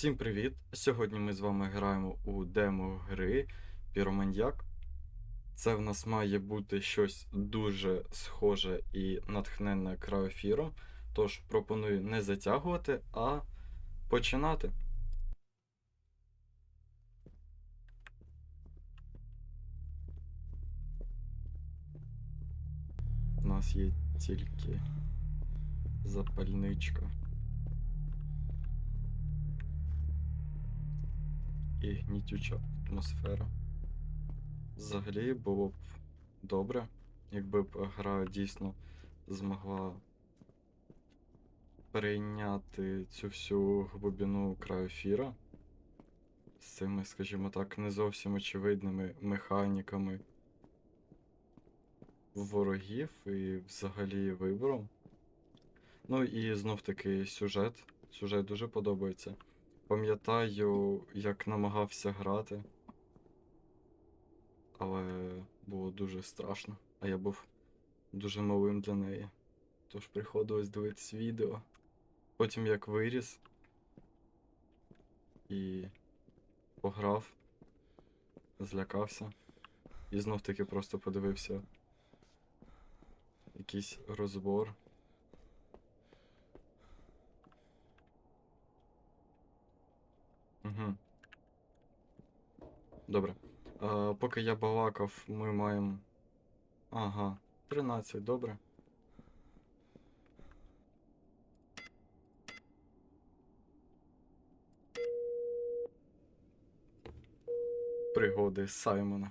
Всім привіт! Сьогодні ми з вами граємо у демо гри Піроманьяк. Це в нас має бути щось дуже схоже і натхненне краофіром. Тож пропоную не затягувати, а починати. У нас є тільки запальничка. І гнітюча атмосфера. Взагалі було б добре, якби б гра дійсно змогла перейняти цю всю глибину краофіра з цими, скажімо так, не зовсім очевидними механіками ворогів і взагалі вибором. Ну і знов таки сюжет. Сюжет дуже подобається. Пам'ятаю, як намагався грати, але було дуже страшно, а я був дуже малим для неї. Тож приходилось дивитись відео. Потім як виріс і пограв, злякався, і знов таки просто подивився якийсь розбор. Угу. Добре. Е, поки я балакав, ми маємо. Ага, 13, добре. Пригоди Саймона.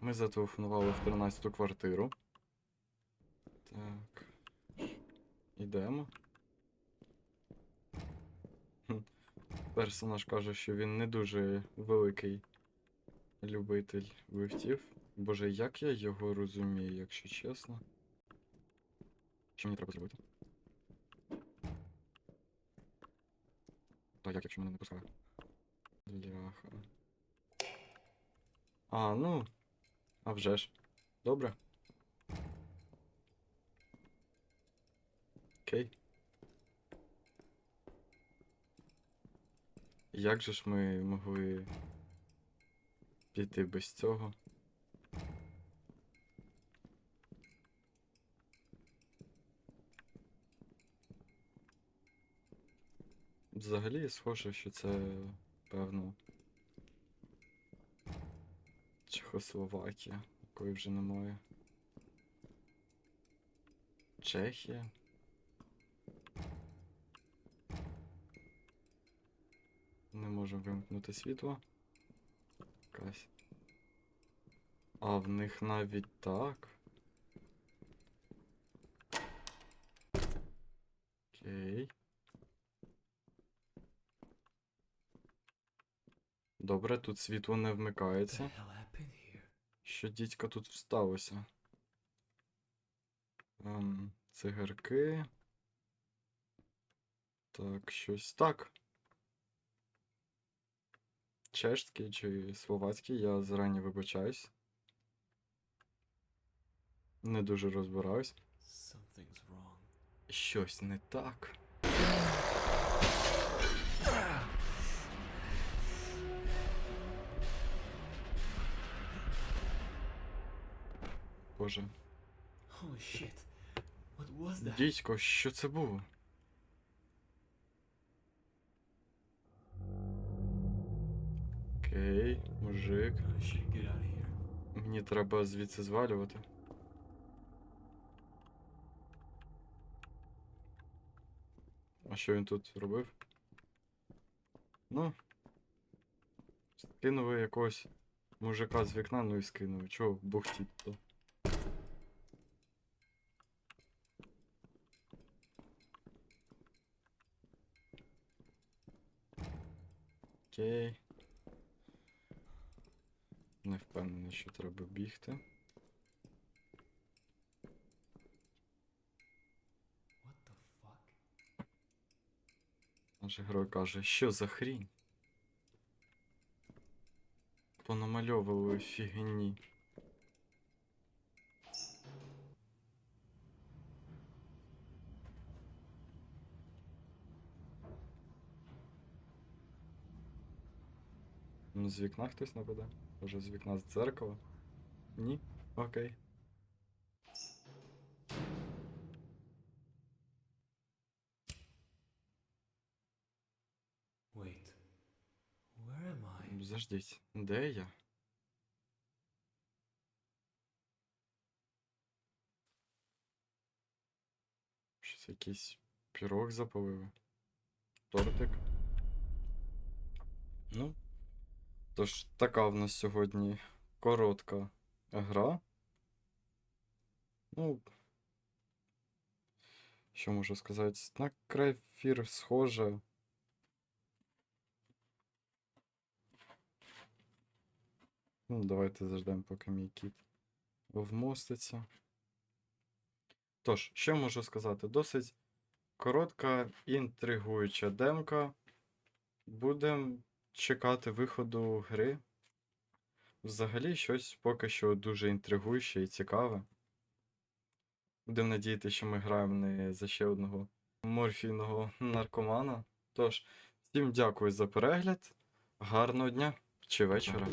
Ми зателефонували в 13-ту квартиру. Так. Ідемо. Персонаж каже, що він не дуже великий любитель лифтів. Боже, як я його розумію, якщо чесно. Що мені треба зробити? Та як, якщо мене не пускає? Бляха. А, ну. А вже ж. Добре. Окей. Як же ж ми могли піти без цього? Взагалі схоже, що це певно. Чехословакія, якої вже немає. Чехія. Не можемо вимкнути світло. Якась. А в них навіть так. Окей. Добре, тут світло не вмикається. Що дідька тут сталося? Ем, цигарки. Так, щось. Так. Чешський чи словацький, я зарані вибачаюсь. Не дуже розбираюсь. Щось не так. Боже. Дідько, що це було? Окей, мужик. Here. Мені треба звідси звалювати. А що він тут робив? Ну. Скинули якогось мужика з вікна, ну і скинули. Чого бухтіть то? Окей. Не впевнений, що треба бігти. Наш герой каже, що за хрінь? понамальовували фігні. Ну, з вікна хтось нападе? Може, з вікна з дзеркала? Ні? Окей. Wait. Where am I? Заждіть, де я? Щось якийсь пірог запалили. Тортик. Ну. Тож, така в нас сьогодні коротка гра. Ну. Що можу сказати? На крайфір схоже. Ну, давайте заждемо, поки мій кіт вмоститься. Тож, що можу сказати? Досить коротка, інтригуюча демка. Будемо чекати виходу гри. Взагалі, щось поки що дуже інтригуюче і цікаве. Будемо надіятися, що ми граємо не за ще одного морфійного наркомана. Тож, всім дякую за перегляд. Гарного дня чи вечора.